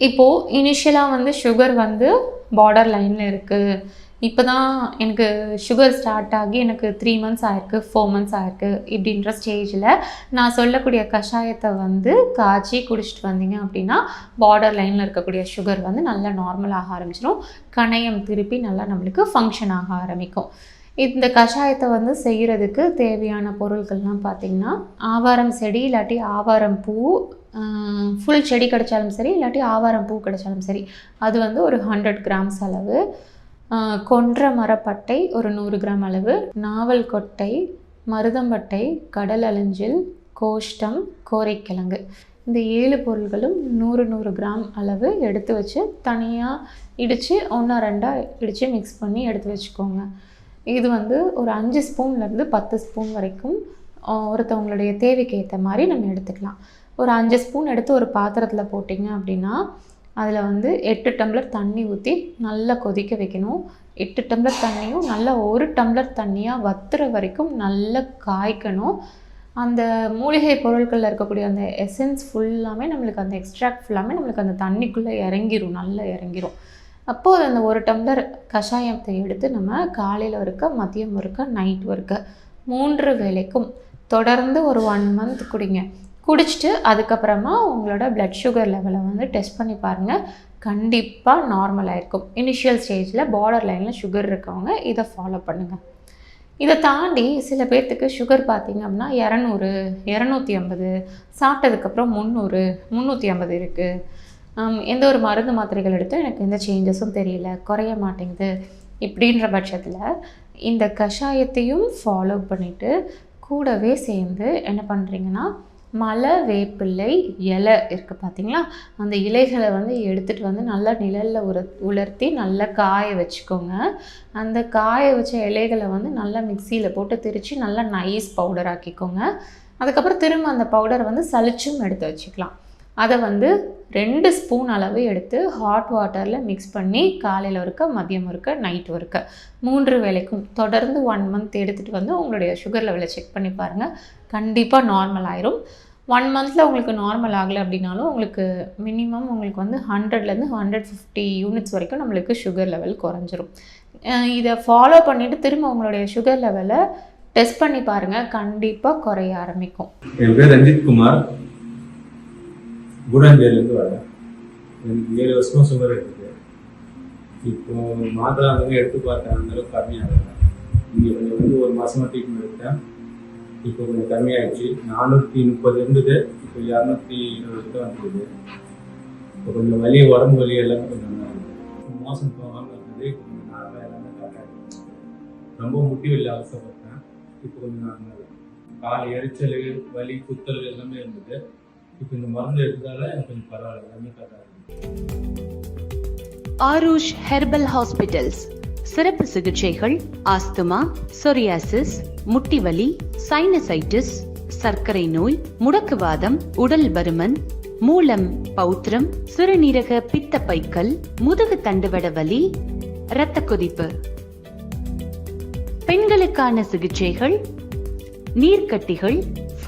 இப்போது இனிஷியலாக வந்து சுகர் வந்து பார்டர் லைனில் இருக்குது இப்போ தான் எனக்கு சுகர் ஸ்டார்ட் ஆகி எனக்கு த்ரீ மந்த்ஸ் ஆயிருக்கு ஃபோர் மந்த்ஸ் ஆயிருக்கு இப்படின்ற ஸ்டேஜில் நான் சொல்லக்கூடிய கஷாயத்தை வந்து காய்ச்சி குடிச்சிட்டு வந்தீங்க அப்படின்னா பார்டர் லைனில் இருக்கக்கூடிய சுகர் வந்து நல்லா நார்மல் ஆக ஆரம்பிச்சிடும் கணையம் திருப்பி நல்லா நம்மளுக்கு ஃபங்க்ஷன் ஆக ஆரம்பிக்கும். இந்த கஷாயத்தை வந்து செய்கிறதுக்கு தேவையான பொருட்கள்லாம் பார்த்திங்கன்னா ஆவாரம் செடி இல்லாட்டி ஆவாரம் பூ ஃபுல் செடி கிடைச்சாலும் சரி இல்லாட்டி ஆவாரம் பூ கிடைச்சாலும் சரி அது வந்து ஒரு ஹண்ட்ரட் கிராம்ஸ் அளவு. கொன்ற மரப்பட்டை ஒரு நூறு கிராம் அளவு. நாவல் கொட்டை மருதம்பட்டை கடல் அழிஞ்சில் கோஷ்டம் கோரைக்கிழங்கு. இந்த ஏழு பொருள்களும் நூறு நூறு கிராம் அளவு எடுத்து வச்சு தனியாக இடித்து ஒன்றா ரெண்டாக இடித்து மிக்ஸ் பண்ணி எடுத்து வச்சுக்கோங்க. இது வந்து ஒரு அஞ்சு ஸ்பூன்லேருந்து பத்து ஸ்பூன் வரைக்கும் ஒருத்தவங்களுடைய தேவைக்கு ஏற்ற மாதிரி நம்ம எடுத்துக்கலாம். ஒரு அஞ்சு ஸ்பூன் எடுத்து ஒரு பாத்திரத்தில் போட்டிங்க அப்படின்னா அதில் வந்து எட்டு டம்ளர் தண்ணி ஊற்றி நல்லா கொதிக்க வைக்கணும். எட்டு டம்ளர் தண்ணியும் நல்லா ஒரு டம்ளர் தண்ணியாக வத்துற வரைக்கும் நல்லா காய்க்கணும். அந்த மூலிகை பொருட்களில் இருக்கக்கூடிய அந்த எசன்ஸ் ஃபுல்லாமே நம்மளுக்கு அந்த எக்ஸ்ட்ராக்ட் ஃபுல்லாமே நம்மளுக்கு அந்த தண்ணிக்குள்ளே இறங்கிரும் நல்லா இறங்கிரும். அப்போது அந்த ஒரு டம்ளர் கஷாயத்தை எடுத்து நம்ம காலையில் இருக்க மதியம் இருக்க நைட் இருக்க மூன்று வேளைக்கும் தொடர்ந்து ஒரு ஒன் மந்த் குடிங்க. குடிச்சிட்டு அதுக்கப்புறமா உங்களோட பிளட் சுகர் லெவலை வந்து டெஸ்ட் பண்ணி பாருங்கள் கண்டிப்பாக நார்மல் இருக்கும் இனிஷியல் ஸ்டேஜில் பார்டர் லைனில் சுகர் இருக்கவங்க இதை ஃபாலோ பண்ணுங்கள் இதை தாண்டி சில பேர்த்துக்கு சுகர் பார்த்திங்க அப்படின்னா இரநூறு இரநூத்தி ஐம்பது சாப்பிட்டதுக்கப்புறம் முந்நூறு முந்நூற்றி ஐம்பது இருக்குது எந்த ஒரு மருந்து மாத்திரைகள் எடுத்தும் எனக்கு எந்த சேஞ்சஸும் தெரியல குறைய மாட்டேங்குது இப்படின்ற பட்சத்தில் இந்த கஷாயத்தையும் ஃபாலோ பண்ணிவிட்டு கூடவே சேர்ந்து என்ன பண்ணுறீங்கன்னா மலை வேப்பிள்ளை இலை இருக்குது பார்த்தீங்களா அந்த இலைகளை வந்து எடுத்துகிட்டு வந்து நல்லா நிழலில் உர உலர்த்தி நல்லா காய வச்சுக்கோங்க. அந்த காய வச்ச இலைகளை வந்து நல்லா மிக்சியில் போட்டு திரித்து நல்லா நைஸ் பவுடர் ஆக்கிக்கோங்க. அதுக்கப்புறம் திரும்ப அந்த பவுடரை வந்து சலிச்சும் எடுத்து வச்சுக்கலாம். அதை வந்து ரெண்டு ஸ்பூன் அளவு எடுத்து ஹாட் வாட்டரில் மிக்ஸ் பண்ணி காலையில் இருக்க மதியம் இருக்க நைட் இருக்க மூன்று வேளைக்கும் தொடர்ந்து ஒன் மந்த் எடுத்துகிட்டு வந்து உங்களுடைய சுகர் லெவலை செக் பண்ணி பாருங்கள் கண்டிப்பாக நார்மல் ஆயிரும். ஒன் மந்தில் உங்களுக்கு நார்மல் ஆகலை அப்படின்னாலும் உங்களுக்கு மினிமம் உங்களுக்கு வந்து ஹண்ட்ரட்லேருந்து ஹண்ட்ரட் ஃபிஃப்டி யூனிட்ஸ் வரைக்கும் நம்மளுக்கு சுகர் லெவல் குறைஞ்சிரும். இதை ஃபாலோ பண்ணிவிட்டு திரும்ப உங்களுடைய சுகர் லெவலை டெஸ்ட் பண்ணி பாருங்கள் கண்டிப்பாக குறைய ஆரம்பிக்கும். என் பேர் ரஞ்சித் குமார். குடாஞ்சேரிலேருந்து வரேன் எனக்கு ஏழு வருஷமாக சுகர் இருக்குது இப்போ மாத்திரை வந்து எடுத்து பார்த்தேன் அந்த அளவுக்கு கம்மியாகல. இங்கே கொஞ்சம் வந்து ஒரு மாதமாக ட்ரீட்மெண்ட் எடுத்தேன். இப்போ கொஞ்சம் கம்மியாயிடுச்சு. நானூற்றி முப்பது இருந்தது இப்போ இரநூத்தி இருபது கிட்ட வந்துருக்குது இப்போ கொஞ்சம் வலி உடம்பு வலி எல்லாமே கொஞ்சம் நல்லா இருக்குது மோசம் போகாமல் இருந்தது கொஞ்சம் நார்மலாக எல்லாமே கரெக்டாக ரொம்ப முட்டி வலி அவசரப்பட்டேன் இப்போ கொஞ்சம் நார்மல் கால் எரிச்சல் வலி குத்தல் எல்லாமே இருந்தது. இப்போ இந்த மருந்து எடுத்தால எனக்கு கொஞ்சம் பரவாயில்ல எல்லாமே கரெக்டாக இருக்கு. ஆரூஷ் ஹெர்பல் ஹாஸ்பிட்டல்ஸ் சிறப்பு சிகிச்சைகள் ஆஸ்துமா சொரியாசிஸ் முட்டிவலி சைனசைட்டிஸ் சர்க்கரை நோய் முடக்குவாதம் உடல் பருமன் மூலம் பௌத்திரம் சிறுநீரக பித்தப்பைக்கல் முதுகு தண்டுவட வலி இரத்த கொதிப்பு பெண்களுக்கான சிகிச்சைகள் நீர்க்கட்டிகள்